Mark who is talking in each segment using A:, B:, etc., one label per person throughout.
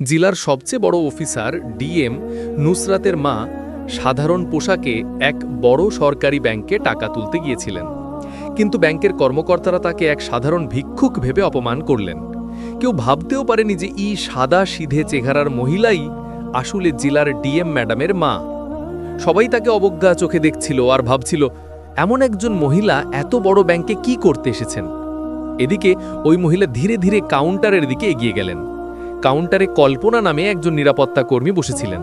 A: জেলার সবচেয়ে বড় অফিসার ডিএম নুসরাতের মা সাধারণ পোশাকে এক বড় সরকারি ব্যাংকে টাকা তুলতে গিয়েছিলেন। কিন্তু ব্যাংকের কর্মকর্তারা তাকে এক সাধারণ ভিক্ষুক ভেবে অপমান করলেন। কেউ ভাবতেও পারেনি যে ই সাদা সিধে চেহারার মহিলাই আসলে জেলার ডিএম ম্যাডামের মা। সবাই তাকে অবজ্ঞা চোখে দেখছিল আর ভাবছিল, এমন একজন মহিলা এত বড় ব্যাংকে কি করতে এসেছেন? এদিকে ওই মহিলা ধীরে ধীরে কাউন্টারের দিকে এগিয়ে গেলেন। কাউন্টারে কল্পনা নামে একজন নিরাপত্তা কর্মী বসেছিলেন।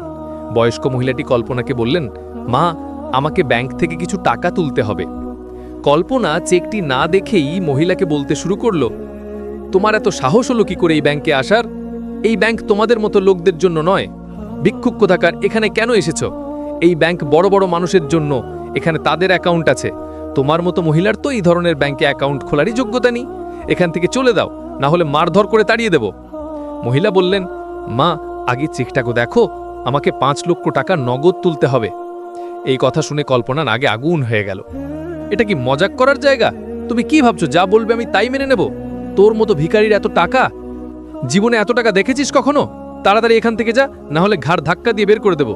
A: বয়স্ক মহিলাটি কল্পনাকে বললেন, মা, আমাকে ব্যাংক থেকে কিছু টাকা তুলতে হবে। কল্পনা চেকটি না দেখেই মহিলাকে বলতে শুরু করল, তোমার এত সাহস হলো কি করে এই ব্যাংকে আসার? এই ব্যাংক তোমাদের মতো লোকদের জন্য নয়। ভিক্ষুক কোথাকার, এখানে কেন এসেছ? এই ব্যাংক বড় বড় মানুষের জন্য, এখানে তাদের অ্যাকাউন্ট আছে। তোমার মতো মহিলার তো এই ধরনের ব্যাংকে অ্যাকাউন্ট খোলারই যোগ্যতা নেই। এখান থেকে চলে দাও, না হলে মারধর করে তাড়িয়ে দেব। মহিলা বললেন, মা, আগে চেকটাকে দেখো, আমাকে পাঁচ লক্ষ টাকা নগদ তুলতে হবে। এই কথা শুনে কল্পনার আগে আগুন হয়ে গেল। এটা কি মজাক করার জায়গা? তুমি কি ভাবছ, যা বলবে আমি তাই মেনে নেব? তোর মতো ভিখারির এত টাকা? জীবনে এত টাকা দেখেছিস কখনো? তাড়াতাড়ি এখান থেকে যা না হলে ঘাড় ধাক্কা দিয়ে বের করে দেব।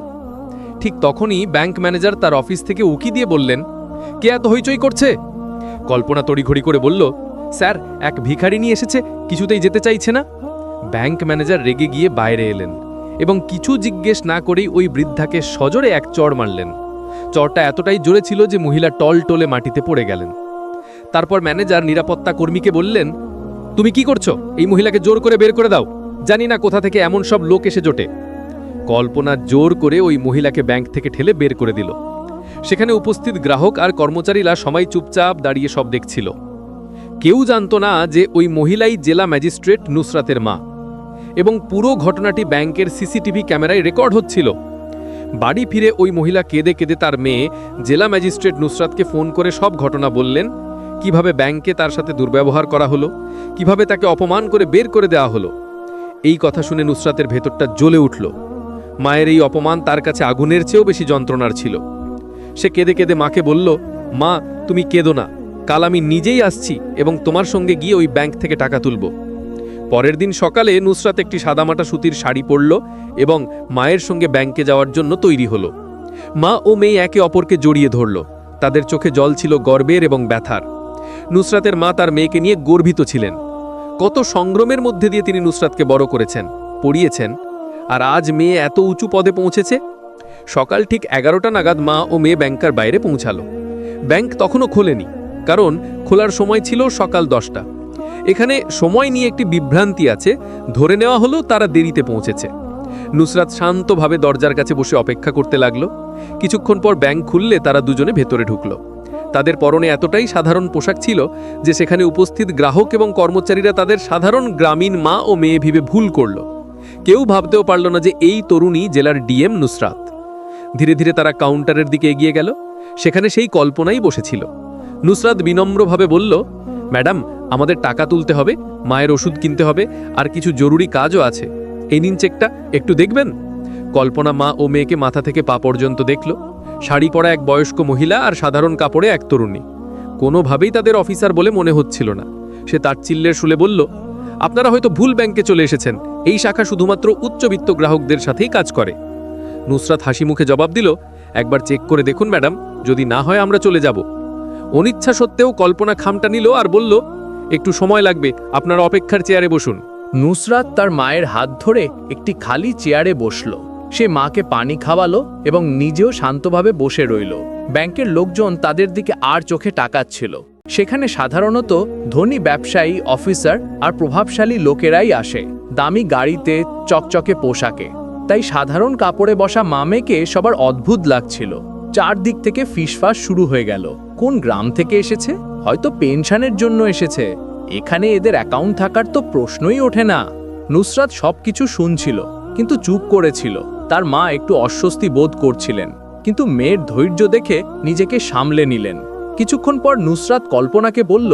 A: ঠিক তখনই ব্যাংক ম্যানেজার তার অফিস থেকে উকি দিয়ে বললেন, কে এত হইচই করছে? কল্পনা তড়িঘড়ি করে বলল, স্যার, এক ভিখারি নিয়ে এসেছে, কিছুতেই যেতে চাইছে না। ব্যাংক ম্যানেজার রেগে গিয়ে বাইরে এলেন এবং কিছু জিজ্ঞেস না করেই ওই বৃদ্ধাকে সজোরে এক চড় মারলেন। চড়টা এতটাই জোরে ছিল যে মহিলা টল টলে মাটিতে পড়ে গেলেন। তারপর ম্যানেজার নিরাপত্তা কর্মীকে বললেন, তুমি কি করছ? এই মহিলাকে জোর করে বের করে দাও। জানি না কোথা থেকে এমন সব লোক এসে জোটে। কল্পনা জোর করে ওই মহিলাকে ব্যাংক থেকে ঠেলে বের করে দিল। সেখানে উপস্থিত গ্রাহক আর কর্মচারীরা সবাই চুপচাপ দাঁড়িয়ে সব দেখছিল। কেউ জানত না যে ওই মহিলাই জেলা ম্যাজিস্ট্রেট নুসরাতের মা। এবং পুরো ঘটনাটি ব্যাংকের সিসিটিভি ক্যামেরায় রেকর্ড হচ্ছিল। বাড়ি ফিরে ওই মহিলা কেঁদে কেঁদে তার মেয়ে, জেলা ম্যাজিস্ট্রেট নুসরাতকে ফোন করে সব ঘটনা বললেন। কীভাবে ব্যাংকে তার সাথে দুর্ব্যবহার করা হলো? কীভাবে তাকে অপমান করে বের করে দেওয়া হলো? এই কথা শুনে নুসরাতের ভেতরটা জ্বলে উঠল। মায়ের এই অপমান তার কাছে আগুনের চেয়েও বেশি যন্ত্রণার ছিল। সে কেঁদে কেঁদে মাকে বলল, মা, তুমি কেঁদো না। কাল আমি নিজেই আসছি এবং তোমার সঙ্গে গিয়ে ওই ব্যাংক থেকে টাকা তুলব। পরের দিন সকালে নুসরাত একটি সাদামাটা সুতির শাড়ি পরল এবং মায়ের সঙ্গে ব্যাংকে যাওয়ার জন্য তৈরি হলো। মা ও মেয়ে একে অপরকে জড়িয়ে ধরল। তাদের চোখে জল ছিল গর্বের এবং ব্যথার। নুসরাতের মা তার মেয়েকে নিয়ে গর্বিত ছিলেন। কত সংগ্রামের মধ্যে দিয়ে তিনি নুসরাতকে বড় করেছেন, পড়িয়েছেন, আর আজ মেয়ে এত উঁচু পদে পৌঁছেছে। সকাল ঠিক এগারোটা নাগাদ মা ও মেয়ে ব্যাংকার বাইরে পৌঁছালো। ব্যাংক তখনও খোলেনি, কারণ খোলার সময় ছিল সকাল দশটা। এখানে সময় নিয়ে একটি বিভ্রান্তি আছে। ধরে নেওয়া হলো তারা দেরিতে পৌঁছেছে। নুসরাত শান্তভাবে দরজার কাছে বসে অপেক্ষা করতে লাগল। কিছুক্ষণ পর ব্যাংক খুললে তারা দুজনে ভেতরে ঢুকলো। তাদের পরনে এতটাই সাধারণ পোশাক ছিল যে সেখানে উপস্থিত গ্রাহক এবং কর্মচারীরা তাদের সাধারণ গ্রামীণ মা ও মেয়ে ভেবে ভুল করল। কেউ ভাবতেও পারল না যে এই তরুণী জেলার ডিএম নুসরাত। ধীরে ধীরে তারা কাউন্টারের দিকে এগিয়ে গেল। সেখানে সেই কল্পনাই বসেছিল। নুসরাত বিনম্রভাবে বলল ম্যাডাম, আমাদের টাকা তুলতে হবে, মায়ের ওষুধ কিনতে হবে, আর কিছু জরুরি কাজও আছে। এই নিন চেকটা, একটু দেখবেন? কল্পনা মা ও মেয়েকে মাথা থেকে পা পর্যন্ত দেখল। শাড়ি পরা এক বয়স্ক মহিলা আর সাধারণ কাপড়ে এক তরুণী। কোনোভাবেই তাদের অফিসার বলে মনে হচ্ছিল না। সে তার চিল্লের শুলে বলল, আপনারা হয়তো ভুল ব্যাংকে চলে এসেছেন। এই শাখা শুধুমাত্র উচ্চবিত্ত গ্রাহকদের সাথেই কাজ করে। নুসরাত হাসি মুখে জবাব দিল, একবার চেক করে দেখুন, ম্যাডাম। যদি না হয় আমরা চলে যাব। অনিচ্ছা সত্ত্বেও কল্পনা খামটা নিল আর বলল, একটু সময় লাগবে, আপনার অপেক্ষার চেয়ারে বসুন।
B: নুসরাত তার মায়ের হাত ধরে একটি খালি চেয়ারে বসল। সে মাকে পানি খাওয়ালো এবং নিজেও শান্তভাবে বসে রইল। ব্যাংকের লোকজন তাদের দিকে আর চোখে টাকাচ্ছিল সেখানে সাধারণত ধনী ব্যবসায়ী, অফিসার আর প্রভাবশালী লোকেরাই আসে। দামি গাড়িতে চকচকে পোশাকে। তাই সাধারণ কাপড়ে বসা মামেকে সবার অদ্ভুত লাগছিল। চারদিক থেকে ফিসফাস শুরু হয়ে গেল। কোন গ্রাম থেকে এসেছে? হয়তো পেনশনের জন্য এসেছে। এখানে এদের অ্যাকাউন্ট থাকার তো প্রশ্নই ওঠে না। নুসরাত সবকিছু শুনছিল, কিন্তু চুপ করেছিল। তার মা একটু অস্বস্তি বোধ করছিলেন, কিন্তু মেয়ের ধৈর্য দেখে নিজেকে সামলে নিলেন। কিছুক্ষণ পর নুসরাত কল্পনাকে বলল,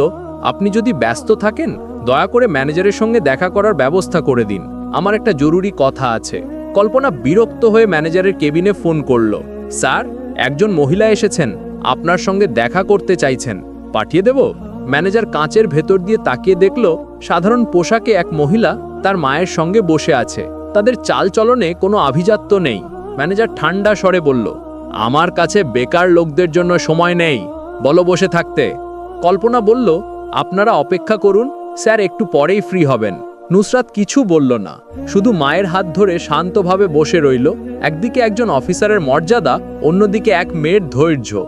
B: আপনি যদি ব্যস্ত থাকেন, দয়া করে ম্যানেজারের সঙ্গে দেখা করার ব্যবস্থা করে দিন। আমার একটা জরুরি কথা আছে। কল্পনা বিরক্ত হয়ে ম্যানেজারের কেবিনে ফোন করল, স্যার, একজন মহিলা এসেছেন। আপনার সঙ্গে দেখা করতে চাইছেন। পাঠিয়ে দেব? ম্যানেজার কাঁচের ভেতর দিয়ে তাকিয়ে দেখল, সাধারণ পোশাকে এক মহিলা তার মায়ের সঙ্গে বসে আছে। তাদের চালচলনে কোনো আভিজাত্য নেই। ম্যানেজার ঠান্ডা স্বরে বলল, আমার কাছে বেকার লোকদের জন্য সময় নেই। বলো বসে থাকতে। কল্পনা বলল, আপনারা অপেক্ষা করুন, স্যার একটু পরেই ফ্রি হবেন। নুসরাত কিছু বলল না। শুধু মায়ের হাত ধরে শান্তভাবে বসে রইল। একদিকে একজন অফিসারের মর্যাদা, অন্যদিকে এক মেয়ের ধৈর্য।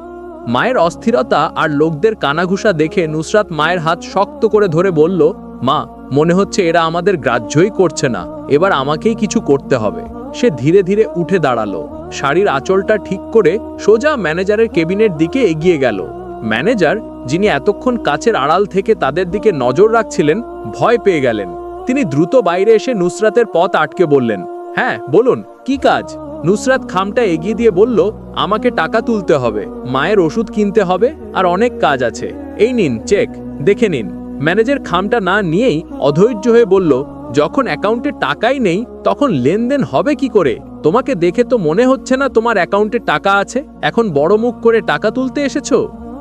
B: মায়ের অস্থিরতা আর লোকদের কানাঘুষা দেখে নুসরাত মায়ের হাত শক্ত করে ধরে বলল, মা, মনে হচ্ছে এরা আমাদের গ্রাহ্যই করছে না। এবার আমাকেই কিছু করতে হবে। সে ধীরে ধীরে উঠে দাঁড়াল। শাড়ির আঁচলটা ঠিক করে সোজা ম্যানেজারের কেবিনের দিকে এগিয়ে গেল। ম্যানেজার, যিনি এতক্ষণ কাছের আড়াল থেকে তাদের দিকে নজর রাখছিলেন, ভয় পেয়ে গেলেন। তিনি দ্রুত বাইরে এসে নুসরাতের পথ আটকে বললেন হ্যাঁ বলুন, কি কাজ? নুসরাত খামটা এগিয়ে দিয়ে বলল, আমাকে টাকা তুলতে হবে, মায়ের ওষুধ কিনতে হবে আর অনেক কাজ আছে। এই নিন, চেক, দেখে নিন। ম্যানেজার খামটা না নিয়েই অধৈর্য হয়ে বলল, যখন অ্যাকাউন্টে টাকাই নেই, তখন লেনদেন হবে কি করে? তোমাকে দেখে তো মনে হচ্ছে না তোমার অ্যাকাউন্টে টাকা আছে। এখন বড় মুখ করে টাকা তুলতে এসেছ?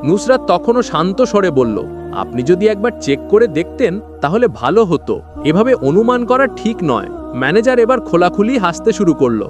B: নুসরাত তখনও শান্ত স্বরে বলল, আপনি যদি একবার চেক করে দেখতেন, তাহলে ভালো হতো। এভাবে অনুমান করা ঠিক নয়। ম্যানেজার এবার খোলাখুলি হাসতে শুরু করল।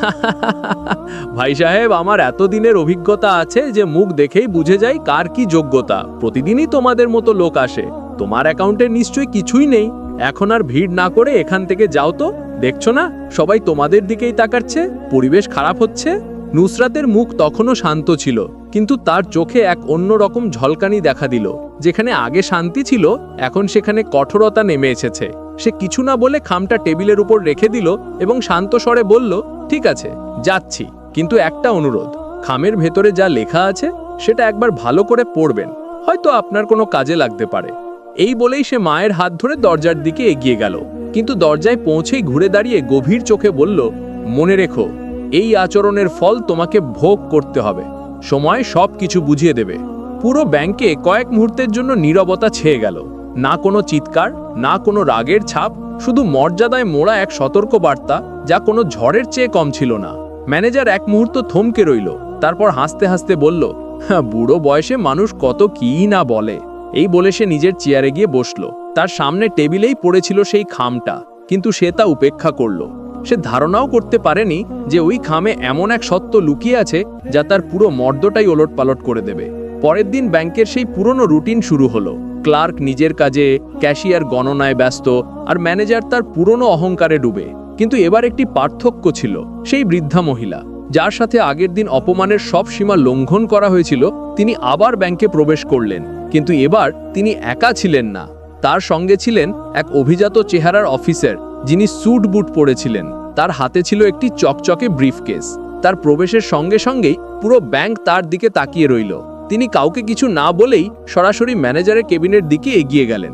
B: ভাই সাহেব, আমার এতদিনের অভিজ্ঞতা আছে যে মুখ দেখেই বুঝে যাই কার কি যোগ্যতা। প্রতিদিনই তোমাদের মতো লোক আসে। তোমার অ্যাকাউন্টে নিশ্চয়ই কিছুই নেই। এখন আর ভিড় না করে এখান থেকে যাও তো। দেখছ না? সবাই তোমাদের দিকেই তাকাচ্ছে। পরিবেশ খারাপ হচ্ছে। নুসরাতের মুখ তখনও শান্ত ছিল, কিন্তু তার চোখে এক অন্যরকম ঝলকানি দেখা দিল। যেখানে আগে শান্তি ছিল, এখন সেখানে কঠোরতা নেমে এসেছে। সে কিছু না বলে খামটা টেবিলের উপর রেখে দিল এবং শান্ত স্বরে বলল, ঠিক আছে, যাচ্ছি। কিন্তু একটা অনুরোধ, খামের ভেতরে যা লেখা আছে সেটা একবার ভালো করে পড়বেন, হয়তো আপনার কোনো কাজে লাগতে পারে। এই বলেই সে মায়ের হাত ধরে দরজার দিকে এগিয়ে গেল। কিন্তু দরজায় পৌঁছেই ঘুরে দাঁড়িয়ে গভীর চোখে বলল, মনে রেখো, এই আচরণের ফল তোমাকে ভোগ করতে হবে। সময় সব কিছু বুঝিয়ে দেবে। পুরো ব্যাংকে কয়েক মুহূর্তের জন্য নীরবতা ছেয়ে গেল। না কোনো চিৎকার না কোনো রাগের ছাপ শুধু মর্যাদায় মোড়া এক সতর্ক বার্তা যা কোনো ঝড়ের চেয়ে কম ছিল না। ম্যানেজার এক মুহূর্ত থমকে রইল তারপর হাসতে হাসতে বলল "হ্যাঁ, বুড়ো বয়সে মানুষ কত কী না বলে। এই বলে সে নিজের চেয়ারে গিয়ে বসল। তার সামনে টেবিলেই পড়েছিল সেই খামটা কিন্তু সে তা উপেক্ষা করল। সে ধারণাও করতে পারেনি যে ওই খামে এমন এক সত্য লুকিয়ে আছে যা তার পুরো মর্দটাই ওলটপালট করে দেবে। পরের দিন ব্যাংকের সেই পুরনো রুটিন শুরু হলো। ক্লার্ক নিজের কাজে ক্যাশিয়ার গণনায় ব্যস্ত আর ম্যানেজার তার পুরনো অহংকারে ডুবে। কিন্তু এবার একটি পার্থক্য ছিল, সেই বৃদ্ধা মহিলা। যার সাথে আগের দিন অপমানের সব সীমা লঙ্ঘন করা হয়েছিল, তিনি আবার ব্যাংকে প্রবেশ করলেন। কিন্তু এবার তিনি একা ছিলেন না। তার সঙ্গে ছিলেন এক অভিজাত চেহারার অফিসার, যিনি স্যুট বুট পরেছিলেন। তার হাতে ছিল একটি চকচকে ব্রিফকেস। তার প্রবেশের সঙ্গে সঙ্গেই পুরো ব্যাংক তার দিকে তাকিয়ে রইল। তিনি কাউকে কিছু না বলেই সরাসরি ম্যানেজারের কেবিনের দিকে এগিয়ে গেলেন।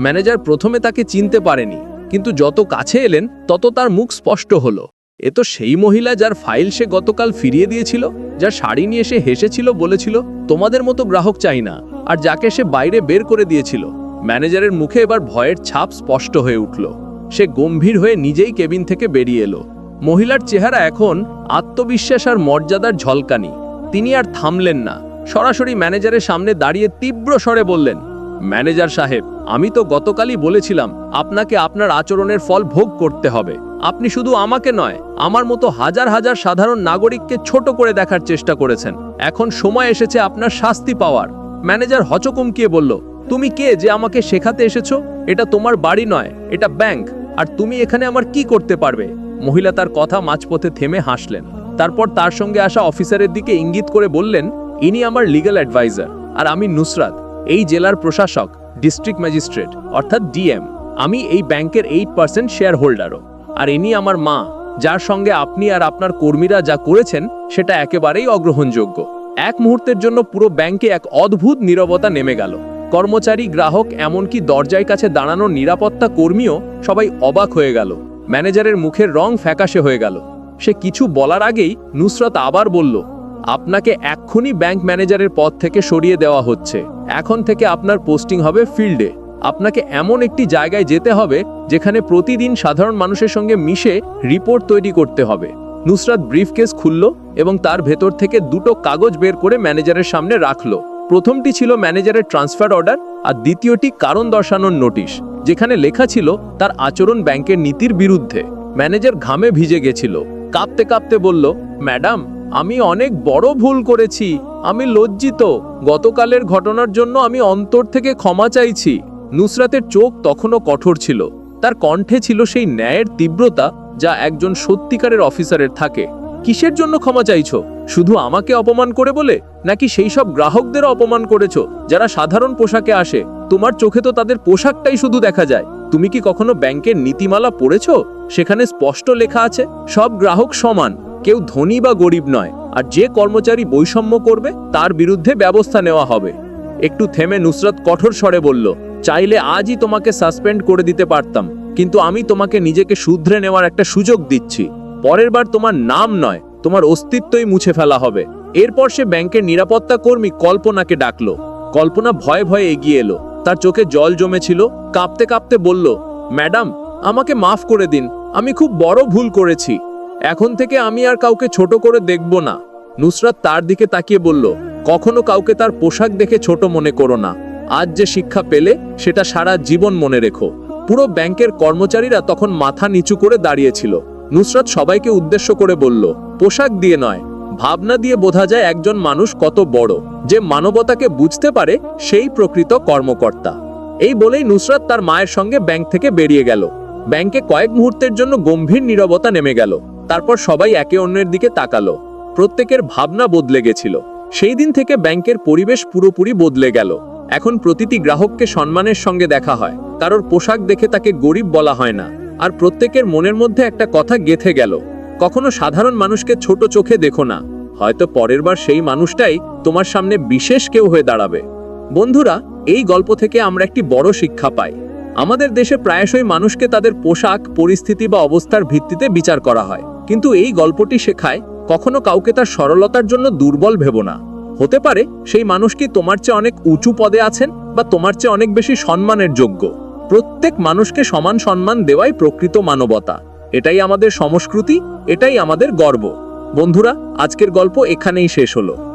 B: ম্যানেজার প্রথমে তাকে চিনতে পারেনি, কিন্তু যত কাছে এলেন, তত তার মুখ স্পষ্ট হলো। এ তো সেই মহিলা যার ফাইল সে গতকাল ফিরিয়ে দিয়েছিল, যার শাড়ি নিয়ে সে হেসেছিল, বলেছিল, তোমাদের মতো গ্রাহক চাই না। আর যাকে সে বাইরে বের করে দিয়েছিল। ম্যানেজারের মুখে এবার ভয়ের ছাপ স্পষ্ট হয়ে উঠল। সে গম্ভীর হয়ে নিজেই কেবিন থেকে বেরিয়ে এলো। মহিলার চেহারা এখন আত্মবিশ্বাস আর মর্যাদার ঝলকানি। তিনি আর থামলেন না। সরাসরি ম্যানেজারের সামনে দাঁড়িয়ে তীব্র স্বরে বললেন, ম্যানেজার সাহেব, আমি তো গতকালই বলেছিলাম, আপনাকে আপনার আচরণের ফল ভোগ করতে হবে। আপনি শুধু আমাকে নয়, আমার মতো হাজার হাজার সাধারণ নাগরিককে ছোট করে দেখার চেষ্টা করেছেন। এখন সময় এসেছে আপনার শাস্তি পাওয়ার। ম্যানেজার হচকুমকিয়ে বলল, তুমি কে যে আমাকে শেখাতে এসেছ? এটা তোমার বাড়ি নয়, এটা ব্যাংক। আর তুমি এখানে আমার কি করতে পারবে? মহিলা তার কথা মাঝপথে থেমে হাসলেন। তারপর তার সঙ্গে আসা অফিসারের দিকে ইঙ্গিত করে বললেন ইনি আমার লিগাল অ্যাডভাইজার আর আমি নুসরাত, এই জেলার প্রশাসক ডিস্ট্রিক্ট ম্যাজিস্ট্রেট অর্থাৎ ডিএম আমি এই ব্যাংকের এইট পার্সেন্ট শেয়ার হোল্ডারও আর ইনি আমার মা, যার সঙ্গে আপনি আর আপনার কর্মীরা যা করেছেন, সেটা একেবারেই অগ্রহণযোগ্য। এক মুহূর্তের জন্য পুরো ব্যাংকে এক অদ্ভুত নীরবতা নেমে গেল। কর্মচারী, গ্রাহক, এমনকি দরজায় কাছে দাঁড়ানো নিরাপত্তা কর্মীও সবাই অবাক হয়ে গেল। ম্যানেজারের মুখের রং ফ্যাকাশে হয়ে গেল। সে কিছু বলার আগেই নুসরত আবার বলল আপনাকে এক্ষুনি ব্যাংক ম্যানেজারের পদ থেকে সরিয়ে দেওয়া হচ্ছে। এখন থেকে আপনার পোস্টিং হবে ফিল্ডে আপনাকে এমন একটি জায়গায় যেতে হবে, যেখানে প্রতিদিন সাধারণ মানুষের সঙ্গে মিশে রিপোর্ট তৈরি করতে হবে। নুসরাত ব্রিফকেস খুলল এবং তার ভেতর থেকে দুটো কাগজ বের করে ম্যানেজারের সামনে রাখল। প্রথমটি ছিল ম্যানেজারের ট্রান্সফার অর্ডার আর দ্বিতীয়টি কারণ দর্শানোর নোটিশ, যেখানে লেখা ছিল তার আচরণ ব্যাংকের নীতির বিরুদ্ধে। ম্যানেজার ঘামে ভিজে গেছিল। কাঁপতে কাঁপতে বলল, ম্যাডাম আমি অনেক বড় ভুল করেছি। আমি লজ্জিত। গতকালের ঘটনার জন্য আমি অন্তর থেকে ক্ষমা চাইছি। নুসরাতের চোখ তখনও কঠোর ছিল। তার কণ্ঠে ছিল সেই ন্যায়ের তীব্রতা যা একজন সত্যিকারের অফিসারের থাকে। কিসের জন্য ক্ষমা চাইছো? শুধু আমাকে অপমান করে বলে, নাকি সেই সব গ্রাহকদের অপমান করেছ, যারা সাধারণ পোশাকে আসে? তোমার চোখে তো তাদের পোশাকটাই শুধু দেখা যায়। তুমি কি কখনো ব্যাংকের নীতিমালা পড়েছো? সেখানে স্পষ্ট লেখা আছে, সব গ্রাহক সমান। কেউ ধনী বা গরিব নয়, আর যে কর্মচারী বৈষম্য করবে, তার বিরুদ্ধে ব্যবস্থা নেওয়া হবে। একটু থেমে নুসরত কঠোর স্বরে বলল, চাইলে আজই তোমাকে সাসপেন্ড করে দিতে পারতাম, কিন্তু আমি তোমাকে নিজেকে শুধরে নেওয়ার একটা সুযোগ দিচ্ছি। পরের বার তোমার নাম নয়, তোমার অস্তিত্বই মুছে ফেলা হবে। এরপর সে ব্যাংকের নিরাপত্তা কর্মী কল্পনাকে ডাকলো। কল্পনা ভয়ে ভয়ে এগিয়ে এলো। তার চোখে জল জমেছিল, কাঁপতে কাঁপতে বলল, ম্যাডাম, আমাকে মাফ করে দিন, আমি খুব বড় ভুল করেছি। এখন থেকে আমি আর কাউকে ছোট করে দেখব না। নুসরাত তার দিকে তাকিয়ে বলল, কখনো কাউকে তার পোশাক দেখে ছোট মনে করো না। আজ যে শিক্ষা পেলে, সেটা সারা জীবন মনে রেখো। পুরো ব্যাংকের কর্মচারীরা তখন মাথা নিচু করে দাঁড়িয়েছিল। নুসরাত সবাইকে উদ্দেশ্য করে বলল, পোশাক দিয়ে নয়। ভাবনা দিয়ে বোঝা যায় একজন মানুষ কত বড়। যে মানবতাকে বুঝতে পারে, সেই প্রকৃত কর্মকর্তা। এই বলেই নুসরাত তার মায়ের সঙ্গে ব্যাংক থেকে বেরিয়ে গেল। ব্যাংকে কয়েক মুহূর্তের জন্য গম্ভীর নীরবতা নেমে গেল। তারপর সবাই একে অন্যের দিকে তাকালো। প্রত্যেকের ভাবনা বদলে গেছিল। সেই দিন থেকে ব্যাংকের পরিবেশ পুরোপুরি বদলে গেল। এখন প্রতিটি গ্রাহককে সম্মানের সঙ্গে দেখা হয়। কারোর পোশাক দেখে তাকে গরিব বলা হয় না। আর প্রত্যেকের মনের মধ্যে একটা কথা গেথে গেল। কখনো সাধারণ মানুষকে ছোট চোখে দেখো না। হয়তো পরের বার সেই মানুষটাই তোমার সামনে বিশেষ কেউ হয়ে দাঁড়াবে। বন্ধুরা, এই গল্প থেকে আমরা একটি বড় শিক্ষা পাই। আমাদের দেশে প্রায়শই মানুষকে তাদের পোশাক, পরিস্থিতি বা অবস্থার ভিত্তিতে বিচার করা হয়। কিন্তু এই গল্পটি শেখায় কখনো কাউকে তার সরলতার জন্য দুর্বল ভেব না। হতে পারে সেই মানুষ কি তোমার চেয়ে অনেক উঁচু পদে আছেন বা তোমার চেয়ে অনেক বেশি সম্মানের যোগ্য। প্রত্যেক মানুষকে সমান সম্মান দেওয়াই প্রকৃত মানবতা। এটাই আমাদের সংস্কৃতি, এটাই আমাদের গর্ব। বন্ধুরা, আজকের গল্প এখানেই শেষ হলো।